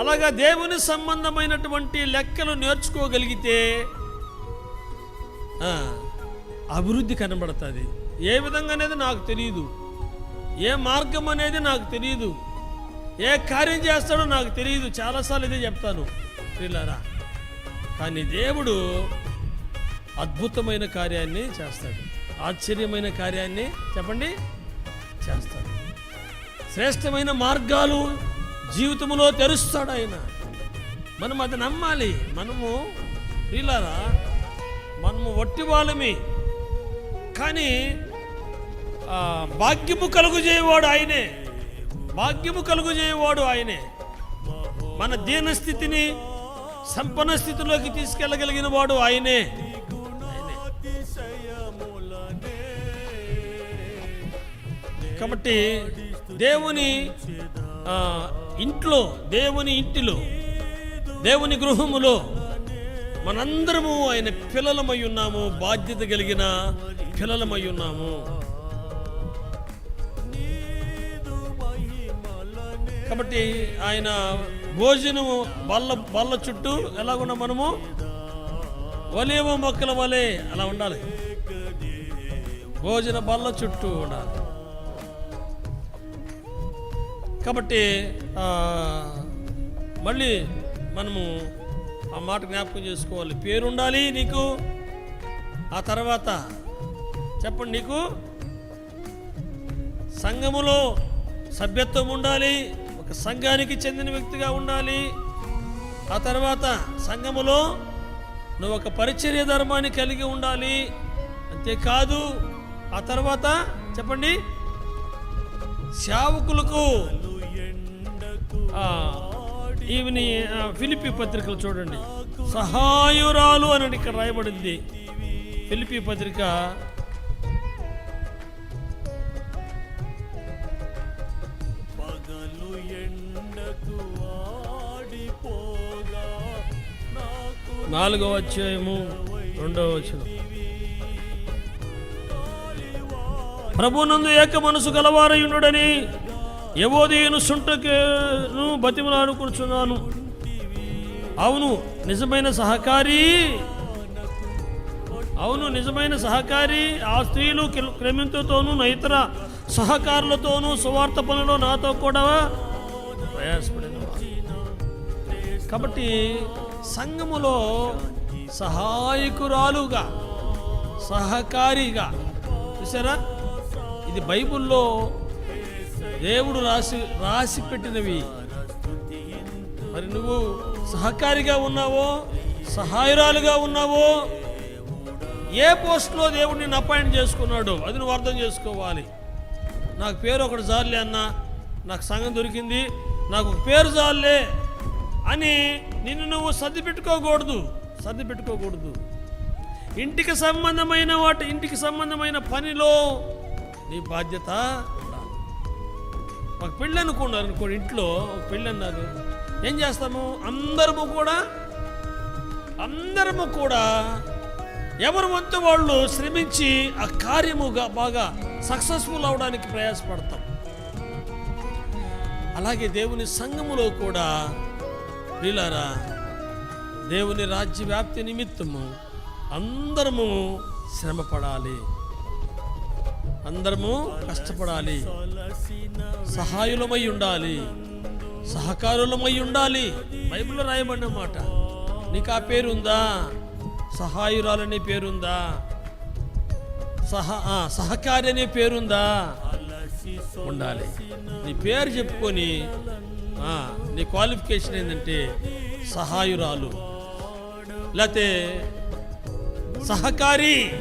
అలాగా దేవుని సంబంధమైనటువంటి లెక్కలు నేర్చుకోగలిగితే అభివృద్ధి కనబడుతుంది. ఏ విధంగా అనేది నాకు తెలియదు ఏ మార్గం అనేది నాకు తెలియదు ఏ కార్యం చేస్తాడో నాకు తెలియదు చాలాసార్లు ఇదే చెప్తాను. ప్రియులారా కానీ దేవుడు అద్భుతమైన కార్యాన్ని చేస్తాడు. ఆశ్చర్యమైన కార్యాన్ని చెప్పండి? చేస్తాడు. శ్రేష్టమైన మార్గాలు జీవితంలో తెరుస్తాడు ఆయన. మనం అది నమ్మాలి. మనము ప్రియులారా మనము వట్టి వాళ్ళమి. కానీ భాగ్యము కలుగు చేయవాడు ఆయనే. భాగ్యము కలుగు చేయవాడు ఆయనే. మన దీన స్థితిని సంపన్న స్థితిలోకి తీసుకెళ్ళగలిగిన వాడు ఆయనే. కాబట్టి దేవుని ఇంట్లో దేవుని ఇంటిలో దేవుని గృహములో మనందరము ఆయన పిల్లలమై ఉన్నాము బాధ్యత కలిగిన పిల్లలమై ఉన్నాము. కాబట్టి ఆయన భోజనము బల్ల బల్ల చుట్టూ ఎలాగున్నా మనము? వలేమో మొక్కల వలె అలా ఉండాలి. భోజన బల్ల చుట్టూ ఉండాలి. కాబట్టి మళ్ళీ మనము ఆ మాట జ్ఞాపకం చేసుకోవాలి. పేరు ఉండాలి నీకు ఆ తర్వాత చెప్పండి నీకు సంఘములో సభ్యత్వం ఉండాలి ఒక సంఘానికి చెందిన వ్యక్తిగా ఉండాలి ఆ తర్వాత సంఘములో నువ్వు ఒక పరిచర్య ధర్మాన్ని కలిగి ఉండాలి అంతేకాదు ఆ తర్వాత చెప్పండి సేవకులకు ఈవిని ఫిలిపి పత్రికలు చూడండి. సహాయురాలు అని ఇక్కడ రాయబడింది. ఫిలిపి పత్రిక. నాలుగవ అధ్యాయము రెండవ వచనం. ప్రభునందు ఏక మనసు గలవారయుండుడని యవోదీయును సుంటకేను బతిమలాడుకుంటున్నాను అవును నిజమైన సహకారి. అవును నిజమైన సహకారి. ఆ స్త్రీలు క్రమింతతోనూ ఇతర సహకారులతోనూ సువార్త పనులు నాతో కూడా ప్రయాసపడిన కాబట్టి సంఘములో సహాయకురాలుగా సహకారిగా చూసారా ఇది బైబిల్లో దేవుడు రాసి రాసి పెట్టినవి. మరి నువ్వు సహకారిగా ఉన్నావో సహాయరాలుగా ఉన్నావో ఏ పోస్ట్లో దేవుడు నిన్ను అపాయింట్ చేసుకున్నాడు అది నువ్వు అర్థం చేసుకోవాలి. నాకు పేరు ఒకటి జాలే అన్న నాకు సంఘం దొరికింది నాకు ఒక పేరు జాలే అని నిన్ను నువ్వు సర్ది పెట్టుకోకూడదు సర్ది పెట్టుకోకూడదు. ఇంటికి సంబంధమైన వాటి ఇంటికి సంబంధమైన పనిలో నీ బాధ్యత ఒక పెళ్ళి అనుకున్నారు అనుకోండి ఇంట్లో ఒక పెళ్ళి అన్నారు. ఏం చేస్తాము? అందరము కూడా అందరము కూడా ఎవరి వంతు వాళ్ళు శ్రమించి ఆ కార్యముగా బాగా సక్సెస్ఫుల్ అవడానికి ప్రయాసపడతాం. అలాగే దేవుని సంఘములో కూడా వీళ్ళారా దేవుని రాజ్య వ్యాప్తి నిమిత్తము అందరము శ్రమపడాలి. అందరము కష్టపడాలి. సహాయులమై ఉండాలి. సహకారులమై ఉండాలి. బైబిల్లో రాయబడిన మాట. నీకు ఆ పేరుందా? సహాయురాలనే పేరుందా? సహ సహకారి అనే పేరుందా? ఉండాలి. నీ పేరు చెప్పుకొని నీ క్వాలిఫికేషన్ ఏంటంటే సహాయురాలు. లేకపోతే సహకారి.